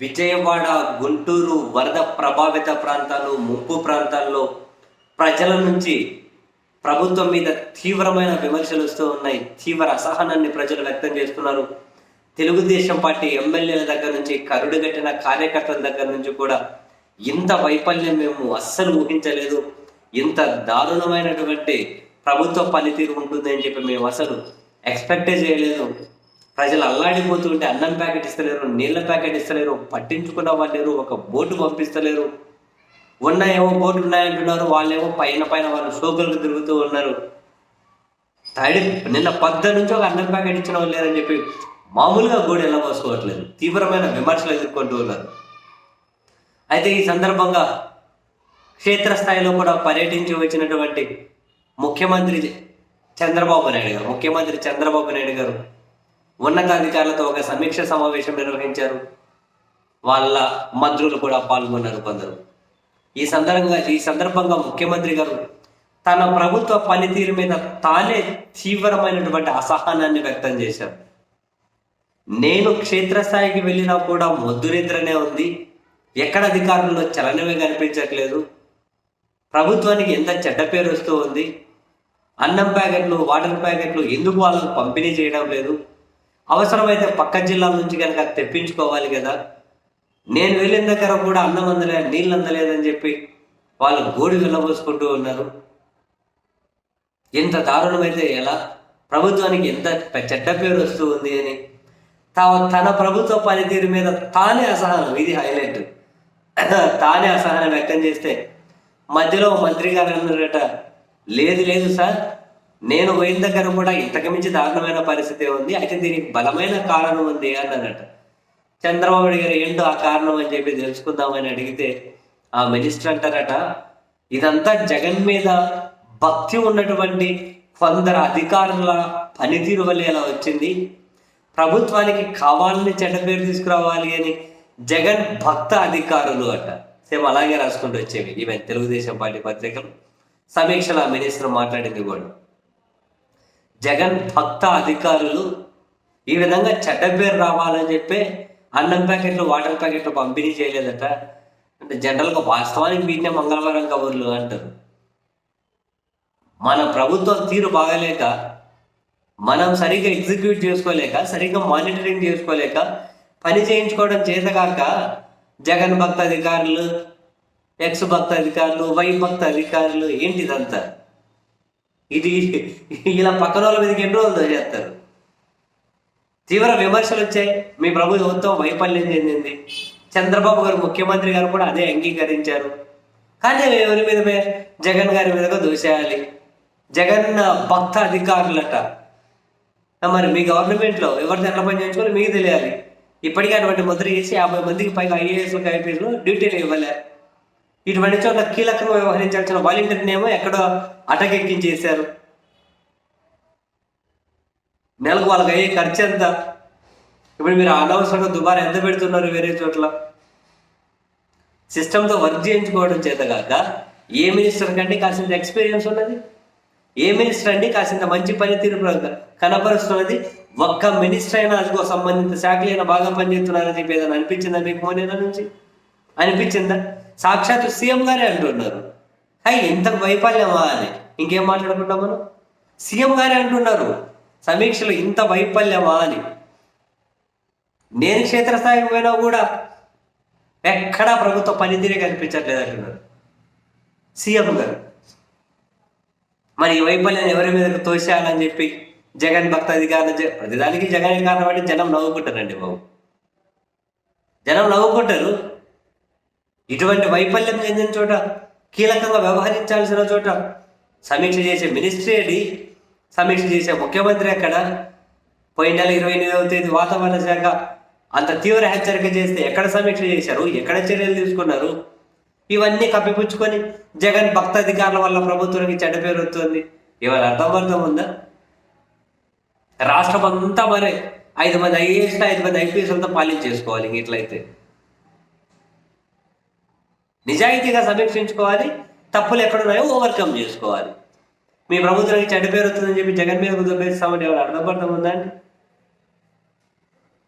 విజయవాడ గుంటూరు వరద ప్రభావిత ప్రాంతాలు ముంపు ప్రాంతాల్లో ప్రజల నుంచి ప్రభుత్వం మీద తీవ్రమైన విమర్శలు వస్తూ ఉన్నాయి. తీవ్ర అసహనాన్ని ప్రజలు వ్యక్తం చేస్తున్నారు. తెలుగుదేశం పార్టీ ఎమ్మెల్యేల దగ్గర నుంచి కరుడుగట్టిన కార్యకర్తల దగ్గర నుంచి కూడా ఇంత వైఫల్యం మేము అస్సలు ఊహించలేదు. ఇంత దారుణమైనటువంటి ప్రభుత్వ పనితీరు ఉంటుంది అని చెప్పి మేము అసలు ఎక్స్పెక్టే చేయలేదు. ప్రజలు అల్లాడిపోతుంటే అన్నం ప్యాకెట్ ఇస్తలేరు నీళ్ళ ప్యాకెట్ ఇస్తలేరు పట్టించుకున్న వాళ్ళు లేరు ఒక బోటు పంపిస్తలేరు. ఉన్నాయేమో బోట్లు ఉన్నాయంటున్నారు వాళ్ళేమో పైన పైన వాళ్ళు షోకులకు తిరుగుతూ ఉన్నారు. తడి నిన్న పద్ద నుంచి ఒక అన్నం ప్యాకెట్ ఇచ్చిన వాళ్ళు లేరని చెప్పి మామూలుగా గోడు ఎలా పోసుకోవట్లేదు తీవ్రమైన విమర్శలు ఎదుర్కొంటూ ఉన్నారు. అయితే ఈ సందర్భంగా క్షేత్రస్థాయిలో కూడా పర్యటించి వచ్చినటువంటి ముఖ్యమంత్రి చంద్రబాబు నాయుడు గారు ముఖ్యమంత్రి చంద్రబాబు నాయుడు గారు ఉన్నతాధికారులతో ఒక సమీక్ష సమావేశం నిర్వహించారు. వాళ్ళ మంత్రులు కూడా పాల్గొన్నారు కొందరు. ఈ సందర్భంగా ఈ సందర్భంగా ముఖ్యమంత్రి గారు తన ప్రభుత్వ పనితీరు మీద తానే తీవ్రమైనటువంటి అసహనాన్ని వ్యక్తం చేశారు. నేను క్షేత్రస్థాయికి వెళ్ళినా కూడా మొద్దునిద్రనే ఉంది. ఎక్కడ అధికారుల్లో చలనమే కనిపించట్లేదు. ప్రభుత్వానికి ఎంత చెడ్డ పేరు వస్తూ ఉంది. అన్నం ప్యాకెట్లు వాటర్ ప్యాకెట్లు ఎందుకు వాళ్ళకు పంపిణీ చేయడం లేదు? అవసరమైతే పక్క జిల్లాల నుంచి కనుక తెప్పించుకోవాలి కదా. నేను వెళ్ళిన దగ్గర కూడా అన్నం అందలే నీళ్ళు అందలేదని చెప్పి వాళ్ళు గోడి వెళ్ళబోసుకుంటూ ఉన్నారు. ఎంత దారుణమైతే ఎలా? ప్రభుత్వానికి ఎంత చెడ్డ పేరు వస్తూ ఉంది అని. తా- తన ప్రభుత్వ పనితీరు మీద తానే అసహనం ఇది హైలైట్. తానే అసహనం వ్యక్తం చేస్తే మధ్యలో మంత్రి గారు అన్నారట లేదు లేదు సార్. నేను పోయిన దగ్గర కూడా ఇంతకు మించి దారుణమైన పరిస్థితి ఉంది. అయితే దీనికి బలమైన కారణం ఉంది అన్నారట చంద్రబాబు గారు ఏంటో ఆ కారణం అని చెప్పి తెలుసుకుందామని అడిగితే ఆ మినిస్టర్ అంటారట ఇదంతా జగన్ మీద భక్తి ఉన్నటువంటి కొందరు అధికారుల పనితీరు వల్ల ఇలా వచ్చింది. ప్రభుత్వానికి కావాలని చెడ్డ పేరు తీసుకురావాలి అని జగన్ భక్త అధికారులు అట. సేమ్ అలాగే రాసుకుంటూ వచ్చేవి. ఈమె తెలుగుదేశం పార్టీ పత్రికలు. సమీక్షలో ఆ మినిస్టర్ మాట్లాడింది కూడా. జగన్ భక్త అధికారులు ఈ విధంగా చెడ్డ పేరు రావాలని చెప్పి అన్నం ప్యాకెట్లు వాటర్ ప్యాకెట్లు పంపిణీ చేయలేదట. అంటే జనరల్గా వాస్తవానికి వీటినే మంగళవారం కబుర్లు అంటారు. మన ప్రభుత్వం తీరు బాగలేక మనం సరిగ్గా ఎగ్జిక్యూట్ చేసుకోలేక సరిగ్గా మానిటరింగ్ చేసుకోలేక పని చేయించుకోవడం చేతగాక జగన్ భక్త అధికారులు ఎక్స్ భక్త అధికారులు వై భక్త అధికారులు ఏంటి ఇదంతా ఇది ఇలా పక్కన వాళ్ళ మీదకి ఎన్ని రోజులు చేస్తారు తీవ్ర విమర్శలు వచ్చాయి మీ ప్రభుత్వం వైఫల్యం చెందింది? చంద్రబాబు గారు ముఖ్యమంత్రి గారు కూడా అదే అంగీకరించారు. కానీ ఎవరి మీద జగన్ గారి మీదగా దూసేయాలి. జగన్ భక్త అధికారులట. మరి మీ గవర్నమెంట్లో ఎవరిని ఎట్లా పని చేయించుకోవాలి మీకు తెలియాలి. ఇప్పటికీ అటువంటి మంత్రి చేసి యాభై మందికి పైగా ఐఏఎస్లకు ఐపీఎస్లు డ్యూటీలు ఇవ్వలే. ఇటువంటి చోట్ల కీలకంగా వ్యవహరించాల్సిన వాలంటీర్ని ఏమో ఎక్కడో అటకెక్కించేశారు. నెలకు వాళ్ళకి అయ్యే ఖర్చు ఎంత? ఇప్పుడు మీరు అనవసరంగా దుబారా ఎంత పెడుతున్నారు వేరే చోట్ల? సిస్టంతో వర్క్ చేయించుకోవడం చేత కాక ఏ మినిస్టర్ కంటే కాసింత ఎక్స్పీరియన్స్ ఉన్నది? ఏ మినిస్టర్ అండి కాసింత మంచి పనితీరు కనపరుస్తున్నది? ఒక్క మినిస్టర్ అయినా అదిగో సంబంధిత శాఖలైనా బాగా పనిచేస్తున్నారని చెప్పి ఏదైనా అనిపించిందా మీకు మోనేనా నుంచి? అనిపించిందా? సాక్షాత్ సీఎం గారే అంటున్నారు. హై ఇంత వైఫల్యమా అని ఇంకేం మాట్లాడుకుంటాం మనం? సీఎం గారే అంటున్నారు. సమీక్షలు ఇంత వైఫల్యమా అని. నేను క్షేత్రస్థాయికి పోయినా కూడా ఎక్కడా ప్రభుత్వ పనితీరే కనిపించట్లేదు అంటున్నారు. సీఎం గారు. మరి ఈ వైఫల్యాన్ని ఎవరి మీద తోసేయాలని చెప్పి జగన్ భక్త అధికారులు ప్రతిదానికి జగన్ కారణం అంటే జనం నవ్వుకుంటారండి బాబు. జనం నవ్వుకుంటారు. ఇటువంటి వైఫల్యం చెందిన చోట కీలకంగా వ్యవహరించాల్సిన చోట సమీక్ష చేసే మినిస్ట్రీ ఏడి సమీక్ష చేసే ముఖ్యమంత్రి ఎక్కడ? పోయిన నెల ఇరవై ఎనిమిదవ తేదీ వాతావరణ శాఖ అంత తీవ్ర హెచ్చరిక చేస్తే ఎక్కడ సమీక్ష చేశారు? ఎక్కడ చర్యలు తీసుకున్నారు? ఇవన్నీ కప్పిపుచ్చుకొని జగన్ భక్త అధికారుల వల్ల ప్రభుత్వానికి చెడ్డ పేరు వస్తుంది. ఇవాళ అర్థం అర్థం ఉందా? రాష్ట్రం అంతా మరి. ఐదు మంది ఐఏఎస్ ఐదు మంది ఐపీఎస్ అంతా పాలించేసుకోవాలి ఇట్లయితే. నిజాయితీగా సమీక్షించుకోవాలి తప్పులు ఎక్కడున్నాయో ఓవర్కమ్ చేసుకోవాలి. మీ ప్రభుత్వానికి చెడ్డ పేరు వస్తుందని చెప్పి జగన్ మీద దుబ్బేస్తామని ఎవరు అర్థపడతాం ఉందండి